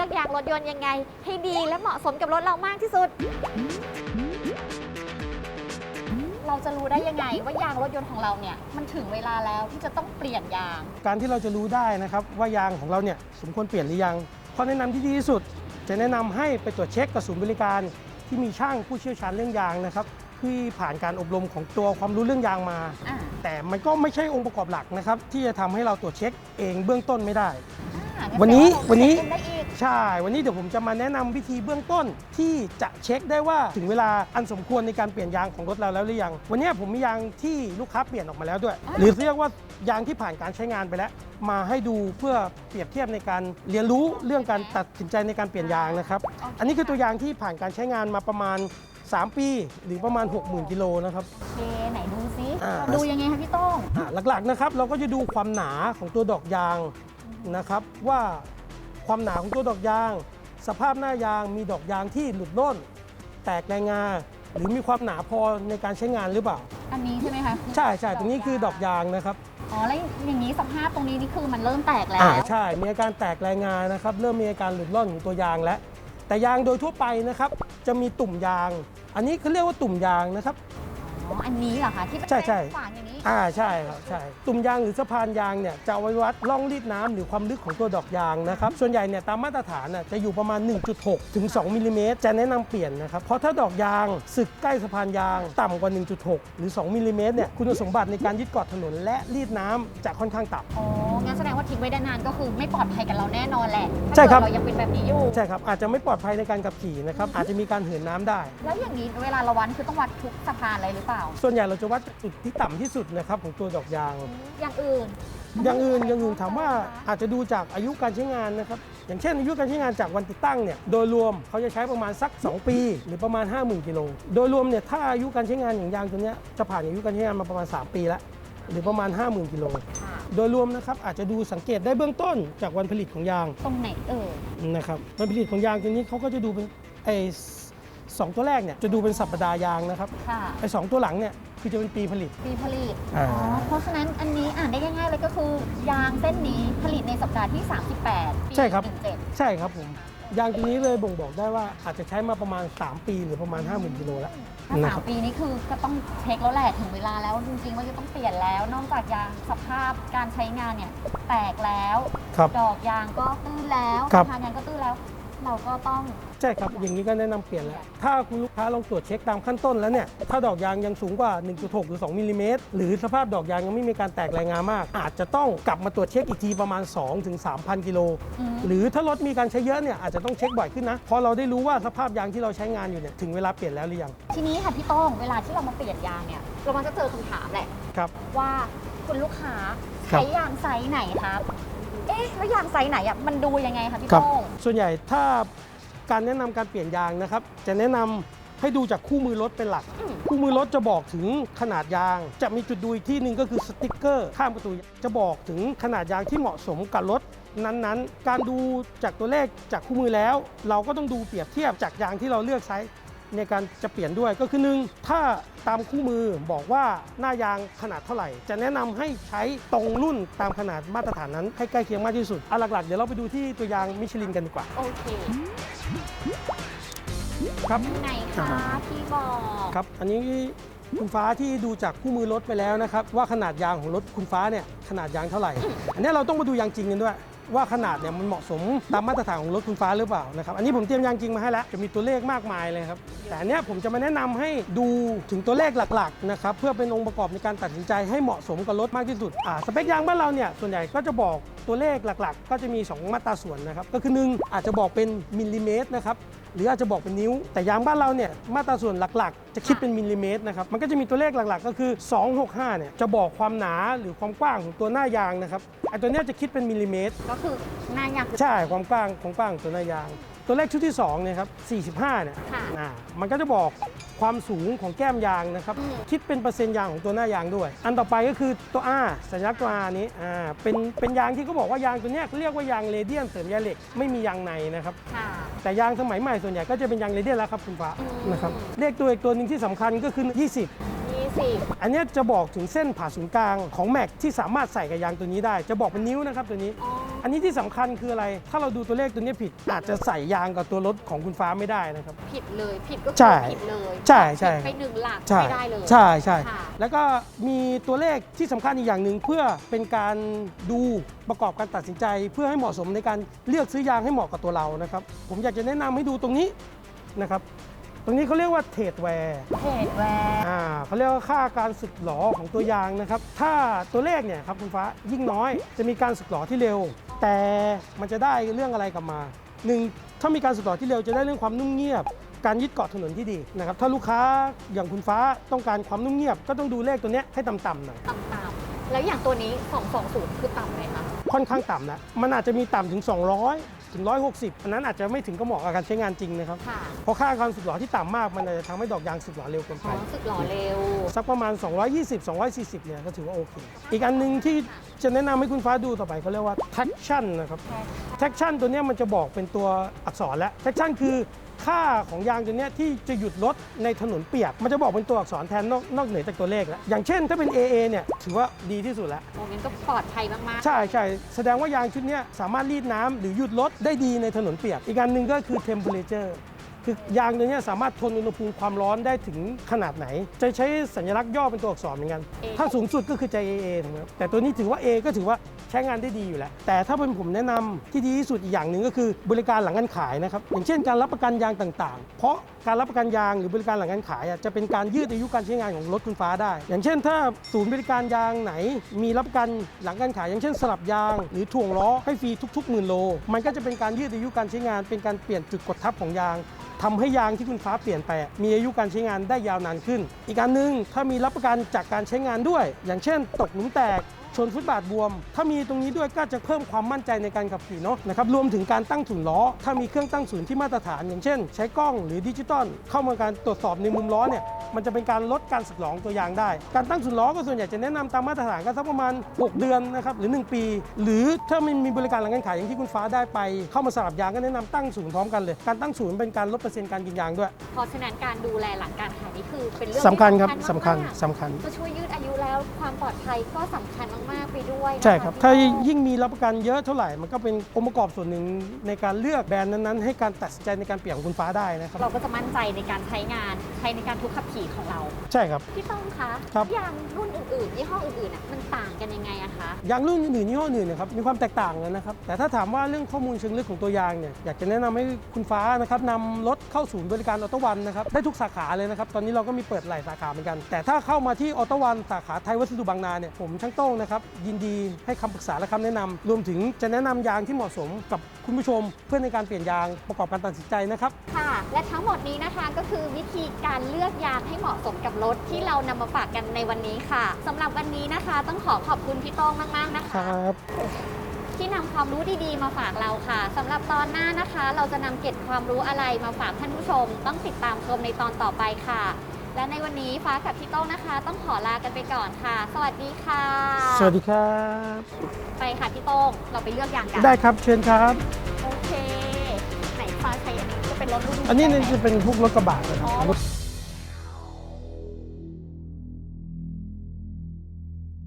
ลือกยางรถยนต์ยังไง ให้ดีและเหมาะสมกับรถเรามากที่สุด เราจะรู้ได้ยังไงว่ายางรถยนต์ของเราเนี่ยมันถึงเวลาแล้วที่จะต้องเปลี่ยนยาง การที่เราจะรู้ได้นะครับว่ายางของเราเนี่ยสมควรเปลี่ยนหรือยังข้อแนะนำที่ดีที่สุด จะแนะนำให้ไปตรวจเช็คกับศูนย์บริการที่มีช่างผู้เชี่ยวชาญเรื่องยางนะครับที่ผ่านการอบรมของตัวความรู้เรื่องยางมาอ่าแต่มันก็ไม่ใช่องค์ประกอบหลักนะครับที่จะทำให้เราตรวจเช็คเองเบื้องต้นไม่ได้อ่างั้ วันนี้แสดงาเราวันนี้เช็คได้อีกใช่ วันนี้เดี๋ยวผมจะมาแนะนำวิธีเบื้องต้นที่จะเช็คได้ว่าถึงเวลาอันสมควรในการเปลี่ยนยางของรถเราแล้วหรือยัง วันนี้ผมมียางที่ลูกค้าเปลี่ยนออกมาแล้วด้วยอ่าหรือเรียกว่ายางที่ผ่านการใช้งานไปแล้ว มาให้ดูเพื่อเปรียบเทียบในการเรียนรู้เรื่องการตัดสินใจในการเปลี่ยนยางนะครับ อันนี้คือตัวอยางที่ผ่านการใช้งานมาประมาณ 3 ปี หรือประมาณ 60,000กิโลนะครับโอเคไหนดูซิอ่าเราดูยังไงคะพี่โต้งอ่าหลักๆนะครับเราก็จะดูความหนาของตัวดอกยาง นะครับว่าความหนาของตัวดอกยาง สภาพหน้ายางมีดอกยางที่หลุดร่น แตกแรงงา หรือมีความหนาพอในการใช้งานหรือเปล่า อันนี้ใช่ไหมคะใช่ใช่ตรงนี้คือดอกยางนะครับอ๋อแล้วอย่างนี้สภาพตรงนี้นี่คือมันเริ่มแตกแล้วอ่าใช่ มีอาการแตกแรงงานะครับ เริ่มมีอาการหลุดร่อนของตัวยางแล้วแต่ยางโดยทั่วไปนะครับ จะมีตุ่มยาง อันนี้เขาเรียกว่าตุ่มยางนะครับอ๋ออันนี้เหรอคะที่เป็นใช่ใช่ฝานอย่างนี้ อ่าใช่ครับใช่ตุ่มยางหรือสะพานยางเนี่ยจะเอาไว้วัดร่องรีดน้ำหรือความลึกของตัวดอกยางนะครับส่วนใหญ่เนี่ยตามมาตรฐานน่ะจะอยู่ประมาณ 1.6 ถึง 2มิลลิเมตรจะแนะนำเปลี่ยนนะครับเพราะถ้าดอกยางสึกใกล้สะพานยางต่ำกว่า 1.6 หรือ 2มิลลิเมตรเนี่ยคุณสมบัติในการยึดเกาะถนนและรีดน้ำจะค่อนข้างต่ำ อ๋อ งั้นแสดงว่าทิ้งไว้ได้นานก็คือไม่ปลอดภัยกับเราแน่นอนแหละใช่ครับถ้าเกิดเรายังเป็นแบบนี้อยู่ ใช่ครับอาจจะไม่ปลอดภัยในการขับขี่นะครับอาจจะมีการเหินน้ำได้ แล้วอย่างนี้เวลาเราวัดคือต้องวัดทุกสะพานเลยหรือเปล่า ส่วนใหญ่เราจะวัดจุดที่ต่ำที่สุดนะครับของตัวดอกยาง อย่างอื่น อย่างอื่นอย่างอื่นถามว่าอาจจะดูจากอายุการใช้งานนะครับ อย่างเช่นอายุการใช้งานจากวันติดตั้งเนี่ยโดยรวมเขาจะใช้ประมาณสัก 2 ปี หรือประมาณ 50,000กิโลโดยรวมเนี่ยถ้าอายุการใช้งานอย่างยางตัวเนี้ยจะผ่านอายุการใช้งานมาประมาณ 3 ปีแล้วหรือประมาณ 50,000กิโลค่ะโดยรวมนะครับอาจจะดูสังเกตได้เบื้องต้นจากวันผลิตของยางตรงไหนเออนะครับวันผลิตของยางตัวนี้เขาก็จะดูเป็นไอ้สองตัวแรกเนี่ยจะดูเป็นสัปดาห์ยางนะครับค่ะไอ้สองตัวหลังเนี่ย คือจะเป็นปีผลิต ปีผลิตอ่าอ๋อเพราะฉะนั้นอันนี้อ่านได้ง่ายๆเลยก็คือ ยางเส้นนี้ผลิตในสัปดาห์ที่ 38ปีใช่ครับ 17ใช่ครับผมยางตัวนี้เลยบ่งบอกได้ว่าอาจจะใช้มาประมาณ 3 ปีหรือประมาณ 50,000กิโลแล้วถ้านะสาคมรับ ปีนี้คือก็ต้องเช็คแล้วแหละถึงเวลาแล้วจริงๆว่าจะต้องเปลี่ยนแล้ว นอกจากยางสภาพการใช้งานเนี่ยแตกแล้ว ครับ ดอกยางก็ตื้นแล้วครับสะพานยางก็ตื้นแล้ว เราก็ต้องใช่ครับ อย่างนี้ก็แนะนำเปลี่ยนแล้ว ถ้าคุณลูกค้าลองตรวจเช็คตามขั้นต้นแล้วเนี่ย ถ้าดอกยางยังสูงกว่า 1.6 หรือ 2มิลลิเมตรหรือสภาพดอกยางยังไม่มีการแตกรายงามาก อาจจะต้องกลับมาตรวจเช็คอีกทีประมาณ2ถึง3,000กิโล อืม หรือถ้ารถมีการใช้เยอะเนี่ยอาจจะต้องเช็คบ่อยขึ้นนะ เพราะเราได้รู้ว่าสภาพยางที่เราใช้งานอยู่เนี่ยถึงเวลาเปลี่ยนแล้วหรือยังทีนี้ค่ะพี่โต้งเวลาที่เรามาเปลี่ยนยางเนี่ย เรามันจะเจอคำถามแหละ ครับ ว่าคุณลูกค้าครับ ใช้ยางไซส์ไหนครับเอ๊ะแล้วยางไซส์ไหนอะมันดูยังไงคะพี่ครับโต้งส่วนใหญ่ถ้าการแนะนำการเปลี่ยนยางนะครับ จะแนะนำให้ดูจากคู่มือรถเป็นหลัก อืมคู่มือรถจะบอกถึงขนาดยาง จะมีจุดดูอีกที่หนึ่งก็คือสติกเกอร์ ข้างประตูจะบอกถึงขนาดยางที่เหมาะสมกับรถนั้นๆ การดูจากตัวเลขจากคู่มือแล้ว เราก็ต้องดูเปรียบเทียบจากยางที่เราเลือกใช้ ในการจะเปลี่ยนด้วยก็คือหนึ่งถ้าตามคู่มือบอกว่าหน้ายางขนาดเท่าไหร่ จะแนะนำให้ใช้ตรงรุ่นตามขนาดมาตรฐานนั้นให้ใกล้เคียงมากที่สุดเอาหลักๆ เดี๋ยวเราไปดูที่ตัวยางมิชลินกันดีกว่า โอเคครับไหนคะพี่บอกครับ อันนี้คุณฟ้าที่ดูจากคู่มือรถไปแล้วนะครับว่าขนาดยางของรถคุณฟ้าเนี่ยขนาดยางเท่าไหร่ อันนี้เราต้องมาดูยางจริงกันด้วย ว่าขนาดเนี่ยมันเหมาะสมตามมาตรฐานของรถคุณฟ้าหรือเปล่านะครับอันนี้ผมเตรียมยางจริงมาให้แล้วจะมีตัวเลขมากมายเลยครับแต่อันเนี้ยผมจะมาแนะนำให้ดูถึงตัวเลขหลักๆนะครับเพื่อเป็นองค์ประกอบในการตัดสินใจให้เหมาะสมกับรถมากที่สุดอ่าสเปคยางบ้านเราเนี่ยส่วนใหญ่ก็จะบอกตัวเลขหลักๆ ก็จะมี 2 มาตราส่วนนะครับก็คือหนึ่งอาจจะบอกเป็นมิลลิเมตรนะครับ หรืออาจจะบอกเป็นนิ้ว แต่ยางบ้านเราเนี่ยมาตราส่วนหลักๆ จะคิดเป็นมิลลิเมตรนะครับมันก็จะมีตัวเลขหลักๆ ก็คือ 265เนี่ยจะบอกความหนาหรือความกว้างของตัวหน้ายางนะครับไอ้ตัวเนี้ยจะคิดเป็นมิลลิเมตร ก็คือหน้ายางคือ ใช่ความกว้างความกว้างของตัวหน้ายาง ตัวเลขชุดที่2เนี่ยครับ45เนี่ยค่ะ อ่ามันก็จะบอกความสูงของแก้มยางนะครับ อืม คิดเป็นเปอร์เซ็นต์ยางของตัวหน้ายางด้วย อันต่อไปก็คือตัว R สัญลักษณ์ตัว R นี้อ่าเป็นเป็นยางที่เขาบอกว่ายางตัวเนี้ยเรียกว่ายางเรเดียนเสริมแยเหล็กไม่มียางในนะครับ ค่ะ แต่ยางสมัยใหม่ส่วนใหญ่ก็จะเป็นยางเรเดียนแล้วครับคุณฟ้าอืม นะครับเลขตัวอีกตัวหนึ่งที่สำคัญก็คือ 20 20อันเนี้ยจะบอกถึงเส้นผ่าศูนย์กลางของแม็กที่สามารถใส่กับยางตัวนี้ได้ จะบอกเป็นนิ้วนะครับตัวนี้ อ๋อ อันนี้ที่สำคัญคืออะไร ถ้าเราดูตัวเลขตัวนี้ผิด อาจจะใส่ยางกับตัวรถของคุณฟ้าไม่ได้นะครับ ผิดเลยผิดก็คืใช่ผิดเลยใช่ใช่ผิดไปหนึ่งหลักใช่ไม่ได้เลยใช่ใช่ค่ะแล้วก็มีตัวเลขที่สำคัญอีกอย่างหนึ่งเพื่อเป็นการดูประกอบการตัดสินใจ เพื่อให้เหมาะสมในการเลือกซื้อยางให้เหมาะกับตัวเรานะครับ ผมอยากจะแนะนำให้ดูตรงนี้นะครับ ตรงนี้เขาเรียกว่าเทรดแวร์ เพจแวร์อ่าเขาเรียกว่าค่าการสึกหลอของตัวยางนะครับ ถ้าตัวเลขเนี่ยครับคุณฟ้ายิ่งน้อยจะมีการสึกหลอที่เร็ว แต่มันจะได้เรื่องอะไรกลับมาหนึ่งถ้ามีการสึกหลอที่เร็วจะได้เรื่องความนุ่มเงียบ การยึดเกาะถนนที่ดีนะครับถ้าลูกค้าอย่างคุณฟ้าต้องการความนุ่มเงียบ ก็ต้องดูเลขตัวเนี้ยให้ต่ำๆหน่อยต่ำๆแล้วอย่างตัวนี้ 220 คือต่ำไหมคะค่อนข้างต่ำแล้วมันอาจจะมีต่ำถึง 200 ถึง 160 อันนั้นอาจจะไม่ถึงก็เหมาะกับการใช้งานจริงนะครับ ค่ะเพราะค่าการสึกหลอที่ต่ำมากมันอาจจะทำให้ดอกยางสึกหลอเร็วเกินอ๋ไปอสึกหล่อเร็ว สักประมาณ 220 240 เนี่ยก็ถือว่าโอเค อีกอันหนึงที่จะแนะนำให้คุณฟ้าดูต่อไปเขาเรียกว่า traction นะครับ traction ตัวเนี้ยมันจะบอกเป็นตัวอักษรแล้ว traction คือ ค่าของยางตัวเนี้ยที่จะหยุดรถในถนนเปียก มันจะบอกเป็นตัวอักษรแทนนอกนอกเหนือจากตัวเลขแล้วอย่างเช่น ถ้าเป็น AA เนี่ยถือว่าดีที่สุดแล้ว โอ้งั้นก็ปลอดภัยมากใช่ใช่แสดงว่ายางชุดเนี้ยสามารถรีดน้ำหรือหยุดรถได้ดีในถนนเปียก อีกอันหนึ่งก็คือ temperature คือยางตัวเนี้ยสามารถทนอุณหภูมิความร้อนได้ถึงขนาดไหน จะใช้สัญลักษณ์ย่อเป็นตัวอักษรเหมือนกัน ถ้าสูงสุดก็คือ JAA นะครับแต่ตัวนี้ถือว่า A ก็ถือว่า ใช้งานได้ดีอยู่แล้ว แต่ถ้าเป็นผมแนะนำที่ดีที่สุดอีกอย่างหนึ่งก็คือบริการหลังการขายนะครับอย่างเช่นการรับประกันยางต่างๆ เพราะการรับประกันยางหรือบริการหลังการขายจะเป็นการยืดอายุการใช้งานของรถคุณฟ้าได้ อย่างเช่น ถ้าศูนย์บริการยางไหน มีรับประกันหลังการขาย อย่างเช่น สลับยาง หรือถ่วงล้อให้ฟรีทุกๆหมื่นโล มันก็จะเป็นการยืดอายุการใช้งาน เป็นการเปลี่ยนจุดกดทับของยางทำให้ยางที่คุณฟ้าเปลี่ยนไปมีอายุการใช้งานได้ยาวนานขึ้น อีกอันหนึ่งถ้ามีรับประกันจากการใช้งานด้วย อย่างเช่น ตกหลุมแตก ชนฟุตบาทบวม ถ้ามีตรงนี้ด้วยก็จะเพิ่มความมั่นใจในการขับขี่เนาะนะครับรวมถึงการตั้งศูนย์ล้อ ถ้ามีเครื่องตั้งศูนย์ที่มาตรฐาน อย่างเช่น ใช้กล้องหรือดิจิตอลเข้ามาการตรวจสอบในมุมล้อเนี่ยมันจะเป็นการลดการสึกหลอของตัวยางได้ การตั้งศูนย์ล้อก็ส่วนใหญ่จะแนะนำตามมาตรฐานก็สักประมาณ 6 เดือนนะครับหรือ 1 ปี หรือถ้ามันมีบริการหลังการขายอย่างที่คุณฟ้าได้ไป เข้ามาสลับยางก็แนะนำตั้งศูนย์พร้อมกันเลยการตั้งศูนย์เป็นการลดเปอร์เซ็นต์การกินยางด้วยๆเพราะฉะนั้นการดูแลหลังการขายนี่คือเป็นเรื่องสำคัญครับที่สำคัญมากๆสำคัญก็ช่วยยืดอายุแล้วความปลอดภัยก็สำคัญมากๆไปด้วยนะะใช่ครับพี่ถ้าโต้งยิ่งมีรับประกันเยอะเท่าไหร่ มันก็เป็นองค์ประกอบส่วนหนึ่งในการเลือกแบรนด์นั้นๆ ให้การตัดสินใจในการเปลี่ยนของคุณฟ้าได้นะครับ เราก็จะมั่นใจในการใช้งานใช้ในการทุกขับขี่ของเรา ใช่ครับ พี่ต้องคะครับ ยางรุ่นอื่นๆยี่ห้ออื่นๆอะมันต่างกันยังไงอะคะยางรุ่นอื่นๆยี่ห้ออื่นเนะครับมีความแตกต่างกันนะครับ แต่ถ้าถามว่าเรื่องข้อมูลเชิงลึกของตัวยางเนี่ยอยากจะแนะนำให้คุณฟ้านะครับนำรถเข้าศูนย์บริการออโตวันนะครับได้ทุกสาขาเลยนะครับตอนนี้เราก็มีเปิดหลายสาขาเหมือนกัน แต่ถ้าเข้ามาที่ออโตวันสาขาไทยวัสดุบางนาเนี่ยผมช่างโต้งนะครับยินดีให้คำปรึกษาและคำแนะนำรวมถึงจะแนะนำยางที่เหมาะสมกับคุณผู้ชม เพื่อในการเปลี่ยนยางประกอบการตัดสินใจนะครับ ค่ะ และทั้งหมดนี้นะคะก็คือวิธีการเลือกยางให้เหมาะสมกับรถที่เรานำมาฝากกันในวันนี้ค่ะสำหรับวันนี้นะคะ ต้องขอขอบคุณพี่โต้งมากๆนะคคะรับ ที่นำความรู้ดีๆมาฝากเราค่ะสำหรับตอนหน้านะคะ เราจะนำเก็บความรู้อะไรมาฝากท่านผู้ชม ต้องติดตามชมในตอนต่อไปค่ะ และในวันนี้ฟ้ากับพี่โต้งนะคะ ต้องขอลากันไปก่อนค่ะ สวัสดีค่ะ สวัสดีครับ ไปค่ะพี่โต้งเราไปเลือกยางกันได้ครับเชิญครับ โอเค ไหนฟ้าใช้อันนี้จะเป็นรถรุ่นอันนี้ไหจะเป็นพวกรถกระบะนะครับอ๋อ